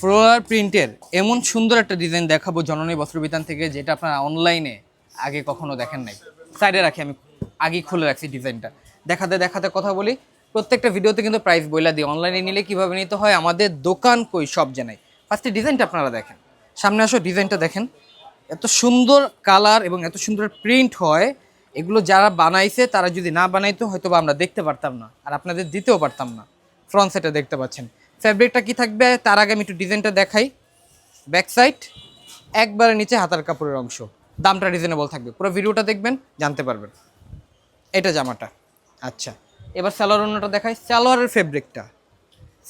ফ্লোরার প্রিন্টের এমন সুন্দর একটা ডিজাইন দেখাবো জননী বস্ত্রবিতান থেকে, যেটা আপনারা অনলাইনে আগে কখনো দেখেন নাই। সাইডে রাখি আমি আগে খুলে রাখছি ডিজাইনটা দেখাতে দেখাতে কথা বলি, প্রত্যেকটা ভিডিওতে কিন্তু প্রাইস বইলা দিই। অনলাইনে নিলে কীভাবে নিতে হয়, আমাদের দোকান কই সব জানাই। ফার্স্টে ডিজাইনটা আপনারা দেখেন। সামনে আসো ডিজাইনটা দেখেন। এত সুন্দর কালার এবং এত সুন্দর প্রিন্ট হয়, এগুলো যারা বানাইছে, তারা যদি না বানাইতো হয়তো আমরা দেখতে পারতাম না। আর আপনাদের দিতেও পারতাম না। ফ্রন্ট সেটা দেখতে পাচ্ছেন। ফ্যাব্রিকটা কি থাকবে? তার আগে আমি একটু ডিজাইনটা দেখাই। ব্যাক সাইড একবারে নিচে হাতার কাপড়ের অংশ। দামটা রিজনেবল থাকবে। পুরো ভিডিওটা দেখবেন, জানতে পারবেন। এটা জামাটা। আচ্ছা এবার সালোয়ার অন্যটা দেখাই। সালোয়ারের ফেব্রিকটা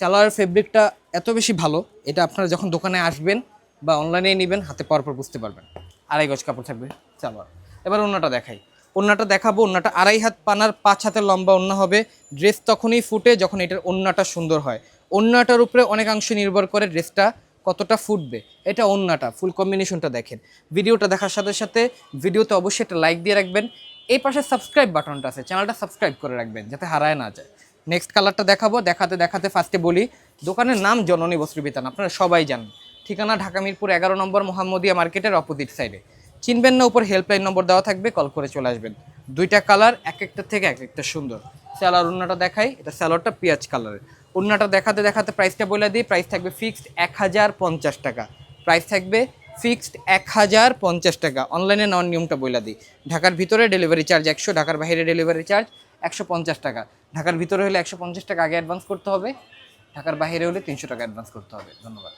সালোয়ারের ফেব্রিকটা এত বেশি ভালো, এটা আপনারা যখন দোকানে আসবেন বা অনলাইনে নেবেন, হাতে পাওয়ার পর বুঝতে পারবেন। আড়াই গজ কাপড় থাকবে সালোয়ার। এবার অন্যটা দেখাই। অন্যটা দেখাবো অন্যটা আড়াই হাত পানার, পাঁচ হাতের লম্বা অন্য হবে। ড্রেস তখনই ফুটে যখন এটার অন্যটা সুন্দর হয়। অন্যটার উপরে অনেকাংশ নির্ভর করে ড্রেসটা কতটা ফুটবে। এটা অন্যটা ফুল কম্বিনেশনটা দেখেন। ভিডিওটা দেখার সাথে সাথে ভিডিওতে অবশ্যই একটা লাইক দিয়ে রাখবেন। এই পাশে সাবস্ক্রাইব বাটনটা আছে, চ্যানেলটা সাবস্ক্রাইব করে রাখবেন যাতে হারায় না যায়। নেক্সট কালারটা দেখাবো, দেখাতে দেখাতে ফার্স্টে বলি, দোকানের নাম জননী বস্ত্রবিতান, আপনারা সবাই জানেন। ঠিকানা ঢাকা মিরপুর এগারো নম্বর মোহাম্মদিয়া মার্কেটের অপোজিট সাইডে। চিনবেন না, উপর হেল্পলাইন নম্বর দেওয়া থাকবে কল করে চলে আসবেন। দুইটা কালার এক একটা থেকে এক একটা সুন্দর। স্যালার উন্নাটা দেখাই, এটা স্যালারটা পেঁয়াজ কালারের উন্নাটা দেখাতে দেখাতে প্রাইসটা বলে দিই প্রাইস থাকবে ফিক্সড এক হাজার পঞ্চাশ টাকা। প্রাইস থাকবে ফিক্সড এক হাজার পঞ্চাশ টাকা। অনলাইনে নেওয়ার নিয়মটা বলে দিই। ঢাকার ভিতরে ডেলিভারি চার্জ একশো, ঢাকার বাইরে ডেলিভারি চার্জ একশো পঞ্চাশ টাকা। ঢাকার ভিতরে হলে একশো পঞ্চাশ টাকা আগে অ্যাডভান্স করতে হবে, ঢাকার বাইরে হলে তিনশো টাকা অ্যাডভান্স করতে হবে। ধন্যবাদ।